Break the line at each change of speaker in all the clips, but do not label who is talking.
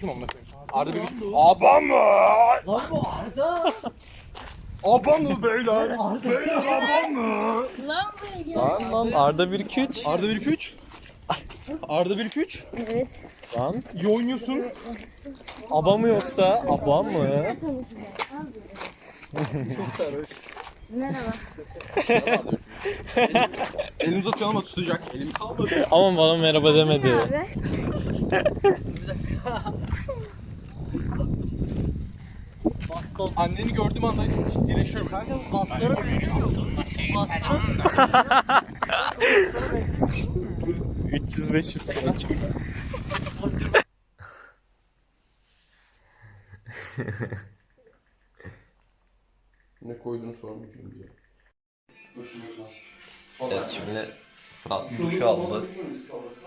Kim amına koyayım? Arda bir Aba mı?
Lan bu Arda.
Aba mı beyler? Beyler aba mı?
Lan buraya gel.
Lan lan Arda 1 2 3.
Arda 1 2 3. Arda 1 2 3.
Evet.
Lan
İyi oynuyorsun.
aba mı yoksa aba mı?
Çok sarhoş.
Merhaba.
Elini uzatıyorum ama tutacak. Elim kalmadı.
Ama bana merhaba demedi.
Abi.
Baston.
Anneni gördüğüm anda ciddileşiyorum.
Kanka bu kaslara benziyorsun. Kaslara
300 500
Koyduğunu sormayacağım diye.
Evet şimdi Fırat duş aldı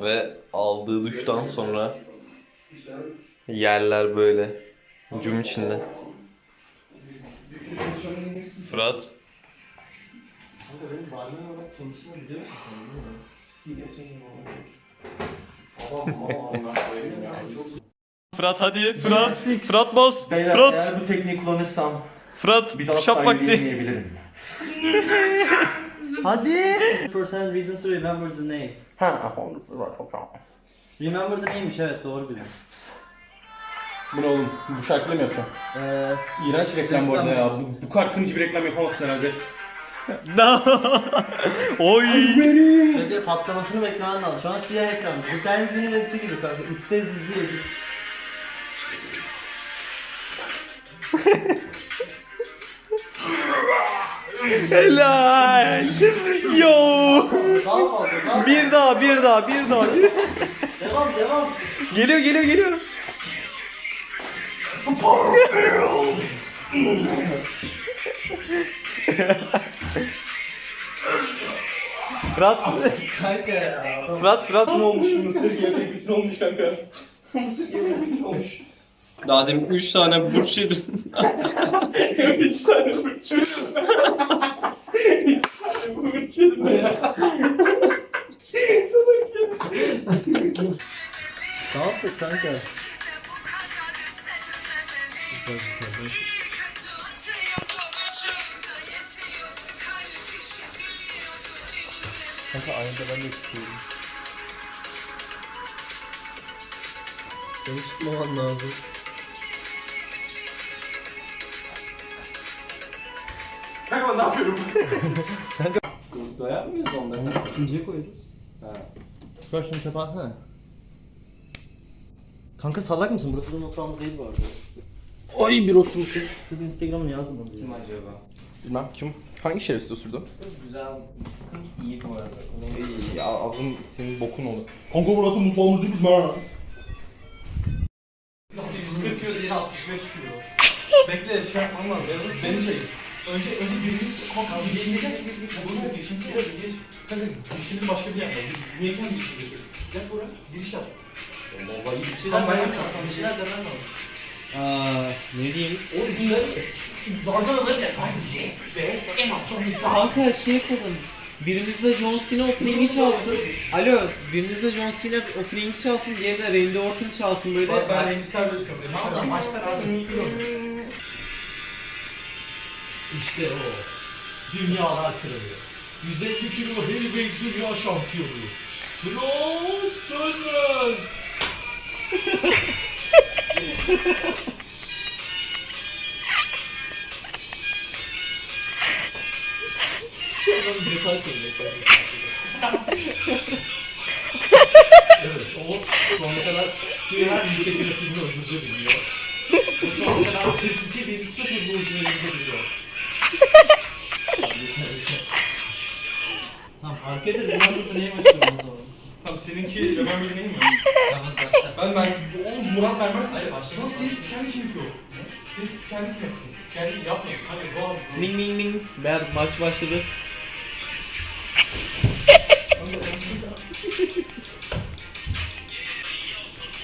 ve aldığı duştan sonra yerler böyle cum içinde. Fırat. Fırat hadi Fırat. Fırat bas. Fırat.
Eğer bu tekniği kullanırsam
Fırat
bir daha
push up vakti.
Hadi. Percent reason to remember the name.
Ha,
Remember the name'miş evet doğru biliyorum.
Bu ne oğlum? Bu şarkıyla mı yapacağım?
Eee
İğrenç reklam bu arada ya. Bu, bu kadar kınıcı bir reklam yapamazsın herhalde.
Oy
Önce patlamasını beklemen lazım. Şu an siyah ekran. Bu Tenzi'nin editi gibi kanka. X'te zizi edit.
Helal Yo
Daha fazla daha
Bir daha bir daha bir daha
Devam devam.
Geliyor geliyor geliyor Fırat
Kanka ya.
Fırat Fırat ne olmuş?
Mısır gevrek bütün olmuş kanka. Mısır gevrek bütün olmuş.
Daha demin 3 tane burç yedin.
Üç tane fırça. Üç tane fırça yedim ya.
Dans et kanka.
Kanka aynada ben de istiyorum.
Seni tutmaman lazım.
Ne yapıyorum? Kanka. Doyar mıyız ondan?
İkinciye koydum.
Şu şunu tepe atsana.
Kanka salak mısın? Burası da mutfağımız değil bu arada.
Ay bir osurmuşum.
Kız Instagram'ını yazdı bana.
Kim acaba?
Bilmem kim? Hangi şerefsiz osurdu?
Güzel. İyi bu arada.
Ey ya ağzın senin bokun olur. Kanka burası mutfağımız değil mi?
Nasıl 140 kilo değil 65 kilo. Bekle şey yapmam lazım.
Seni çek.
Önce önce birini kanka girişimize bunu girişimize gir. Kanka girişimizi başka bir yerde. Niye kendi girişimize? Gel buraya giriş yap.
Vallahi.
Bir şeyler ben yapacağım bir şeyler demen lazım.
Aa, ne diyeyim?
Oğlum bunları zarganaları ne? Hangisi? Ve en altta
Kanka şey yapalım. Birimiz de John Cena opening'i çalsın. Alo, birimiz de John Cena opening'i çalsın, diğeri de Randy Orton çalsın böyle.
Bak ben. Rey Mysterio başlar abi. İşte o. Dünyalar kralı. 150 kilo heavyweight dünya şampiyonu. Brock Lesnar. Adam detay söylüyor. Evet, o sonuna kadar her ülke üretimini öldürebiliyor. O sonuna kadar Türkiye bir sıfır bu ülkeyi öldürebiliyor. Tamam, arkada Remember'da neye başlıyorum o zaman?
Tamam seninki Ömer Bey neyim mi? Ben ben oğlum Murat vermez.
Hayır, başla.
Lan senin spikerlik kim yapıyor? Senin spikerlik mi yapıyorsun? Spikerlik yapmayın. Hadi go abi.
Ming ming ming. Ber maç başladı.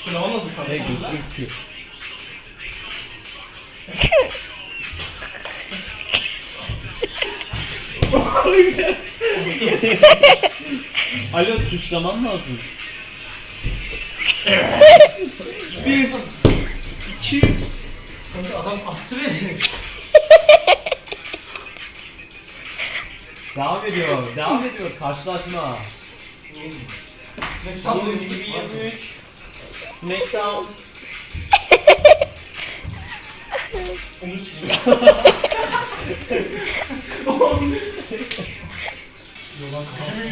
Kınavan nasıl kanka?
Ne götürüz Alo tuşlaman lazım.
Bir, iki, Kanka adam attı beni.
Devam ediyor. Devam ediyor. Karşılaşma.
Smackdown 2023.
Smackdown.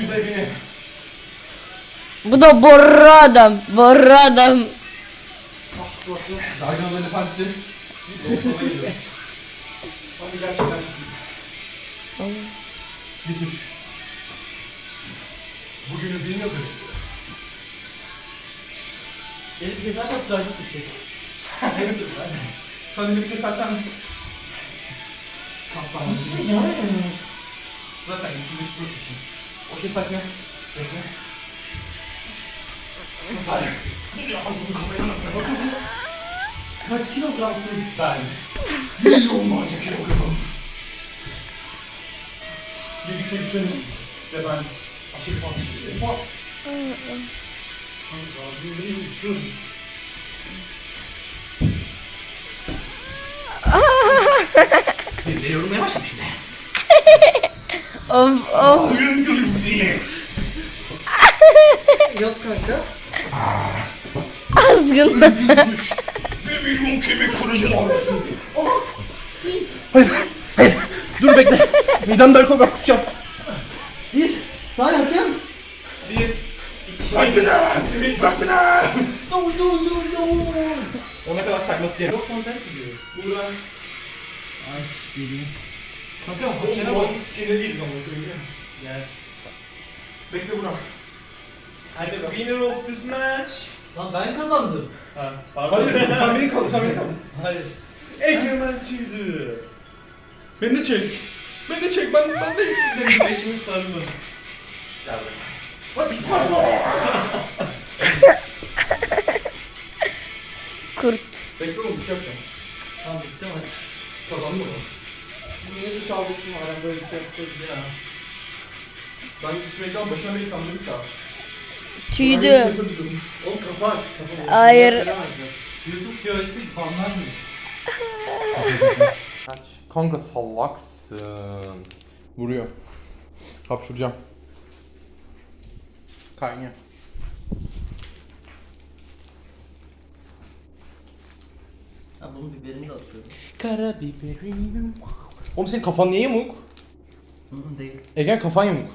Yüzde bini.
Bu da borra adam. Borra adam.
Zarganaların efendisi. Doğusuna gidiyoruz. Hadi gerçekten. Bitir. Bugünü bilmiyordur.
Benim zaten trajik bir şey.
Sen de birlikte saçsan. Kaslanmışsın. Zaten ikili çıkıyorsun. O şey saçma. Bekle. Hadi.
Kaç kilogramsın?
Ben. Milyonlarca kilogram. Birlikte düşeniz. Ve ben aşırı fazla şey var. Kanka, bir uçurum. Bir de yorulmaya başladım
Of of.
Oyunculuk değil.
Azgın.
Bir milyon kemik kırıcı dalgasın. Hayır, hayır. Dur bekle. Midemde alkol var kusacağım. Bir. Sağ hakem. Bir. İki. Bırak beni. Bırak beni. Ona kadar sayması gerek. Yok kontent gidiyor. Buğra. Ay geliyor. Kanka hakeme bak. Sikene değil ama. Gel. Bekle Burak.
And the winner of this match.
Lan ben kazandım.
Ha,
Hayır, sen beni kaldır, sen beni kaldır.
Hayır.
Egemen tüydü.
Beni de çek. Beni de çek, ben, ben de gidelim.
Beşimi sarılın. Gel buraya.
Kurt.
Bekle oğlum, bir şey yapacağım.
Tamam bitti maç.
Kazandım mı?
Niye bir çaldıksın adam böyle bir şey yapıyoruz ya.
Ben Smackdown başına beni kandırdık ya.
Tüydü.
Oğlum kapat. kapat.
Hayır.
YouTube teorisi fanlar mı?
Kanka sallaksın. Vuruyor. Hapşuracağım. Kaynıyor.
Ha bunun biberini de atıyorum.
Karabiberim. Oğlum senin kafan niye yamuk?
Hı hı değil.
Egen kafan yamuk.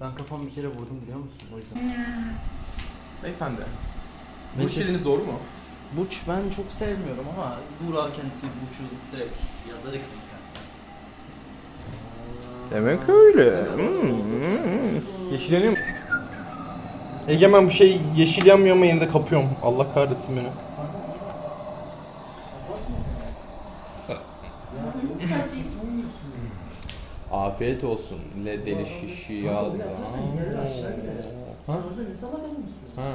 Ben kafamı bir kere vurdum biliyor musun? O yüzden.
Beyefendi.
Ben
Bu işleriniz doğru mu?
Burç ben çok sevmiyorum ama Buğra kendisi Burç'u direkt yazarak yani.
Demek öyle. Hmm. Yeşilleniyor mu? Egemen bu şey yeşil yanmıyor ama yine de kapıyorum. Allah kahretsin beni. Afiyet olsun. Le deli şişi ya. Ha?
Orada ne salak adamsın?
Ha.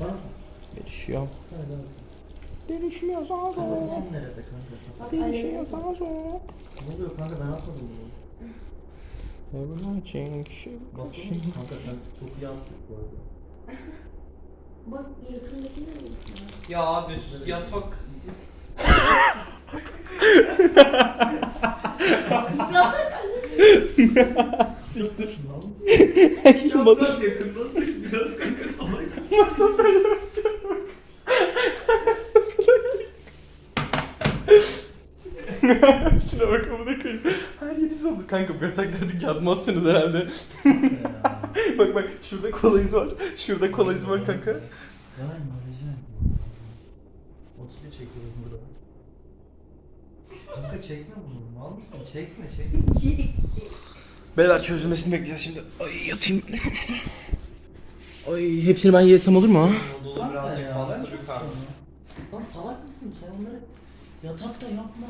Bana
Delişiyor. Delişiyor sana zor.
Nerede kanka?
Delişiyor sana zor.
Ne oluyor kanka ben atmadım bunu.
Everything she
Basın mı? Kanka sen çok iyi attık bu arada.
Bak yakındaki ne?
Ya abi yatak.
Siktir.
Ya biraz yakından biraz kanka salaksın.
Nasıl böyle Şuna bak amına koyayım. Her yeriniz oldu. Kanka bu yatakta dedik yatmazsınız herhalde. bak bak şurada kola izi var. Şurada kola izi var kanka.
Yani arayacağım. 30'u çekiyorum burada. Kanka çekme bunu. Mal mısın? Çekme çekme.
Beyler çözülmesini bekleyeceğiz şimdi. Ay yatayım ben şöyle şuraya. Ay hepsini ben yesem olur mu?
Dolu
birazcık fazla
bir Lan salak mısın? Sen onları yatakta yapma.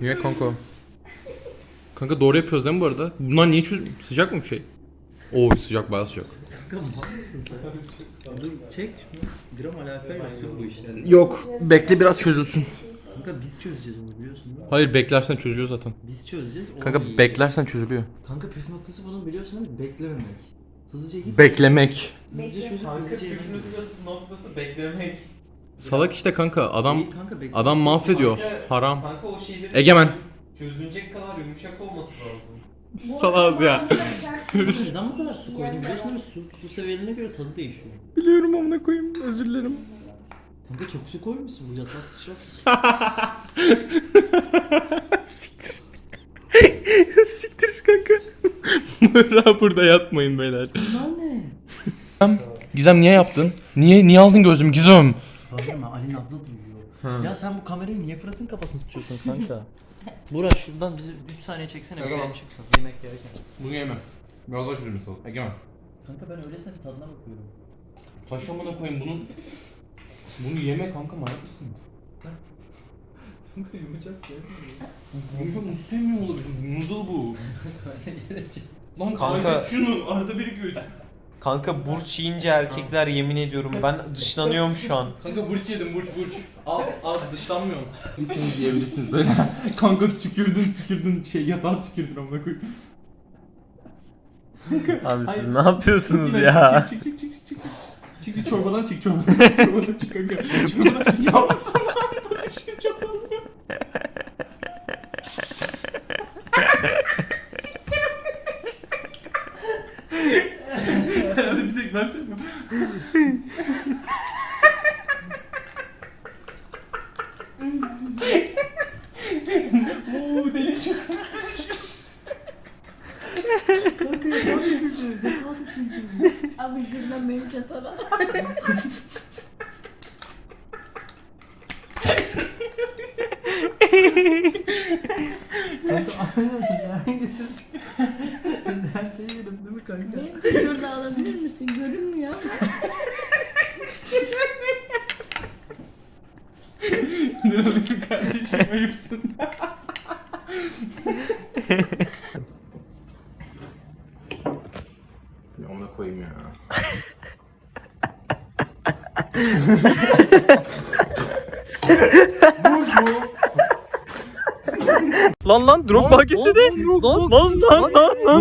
Niye kanka? Kanka doğru yapıyoruz değil mi bu arada? Bunlar niye çöz... Sıcak mı bir şey? Oo sıcak bayağı sıcak.
Kanka mal mısın sen? Dur çek şunu. Gram alaka yok değil mi bu işler?
Yok bekle biraz çözülsün.
Kanka biz çözeceğiz onu biliyorsun değil mi?
Hayır beklersen çözülüyor zaten.
Biz çözeceğiz.
Kanka
yiyecek.
beklersen çözülüyor.
Kanka püf noktası bunun biliyorsun değil mi? Beklememek. Hızlıca git.
Beklemek.
Hızlıca çözüp
Kanka
hızlıca
püf
evine git.
noktası beklemek.
Salak işte kanka adam
kanka bekle.
adam mahvediyor.
Kanka-
Haram.
Kanka o şeyleri
Egemen.
Çözünecek kadar yumuşak olması lazım.
Salaz ya.
Neden bu kadar su koydun biliyorsun değil mi? Su, su seviyelerine göre tadı değişiyor.
Biliyorum amına koyayım. Özür dilerim.
Kanka çok su koymuşsun bu yatağı sıçrak.
Siktir kanka. Mırra burada yatmayın beyler.
Bunlar ne?
Gizem, Gizem niye yaptın? Niye niye aldın gözlüğümü Gizem?
Pardon Ali'nin abla duyuyor. Ya sen bu kamerayı niye Fırat'ın kafasına tutuyorsun kanka? Burak şuradan bizi 3 saniye çeksene
Tamam.
babam çıksın yemek yerken.
Bunu yemem. Biraz daha şuraya mesela. Egemen.
Kanka ben öylesine bir tadına bakıyorum.
Taş amına koyayım bunun. Bunu yeme kanka manyak mısın?
Kanka yumuşak sevmiyorum.
Yumuşak nasıl sevmiyor olabilir? Noodle bu. Lan
Kanka-
kanka şunu arada bir üç.
Kanka burç yiyince erkekler yemin ediyorum ben dışlanıyorum şu an.
Kanka burç yedim burç burç. Al al dışlanmıyorum. Siz diyebilirsiniz böyle. kanka tükürdün tükürdün şey yatağa tükürdün amına koyayım.
Abi siz ne yapıyorsunuz ya?
Çık çık çık çık çık. Çık çık çorbadan çık çorbadan. çorbadan çık kanka. Çorbadan yapsana. İşte çatal. Herhalde bir tek ben sevmiyorum. Oo delicious delicious.
Abi şuradan benim çatala.
Kanka?
De şurada alabilir misin? Görünmüyor ama.
Ne oluyor kardeşim ayıpsın. Ya ona koyayım ya.
Lan lan drop paketi de. Lan lan lan lan lan.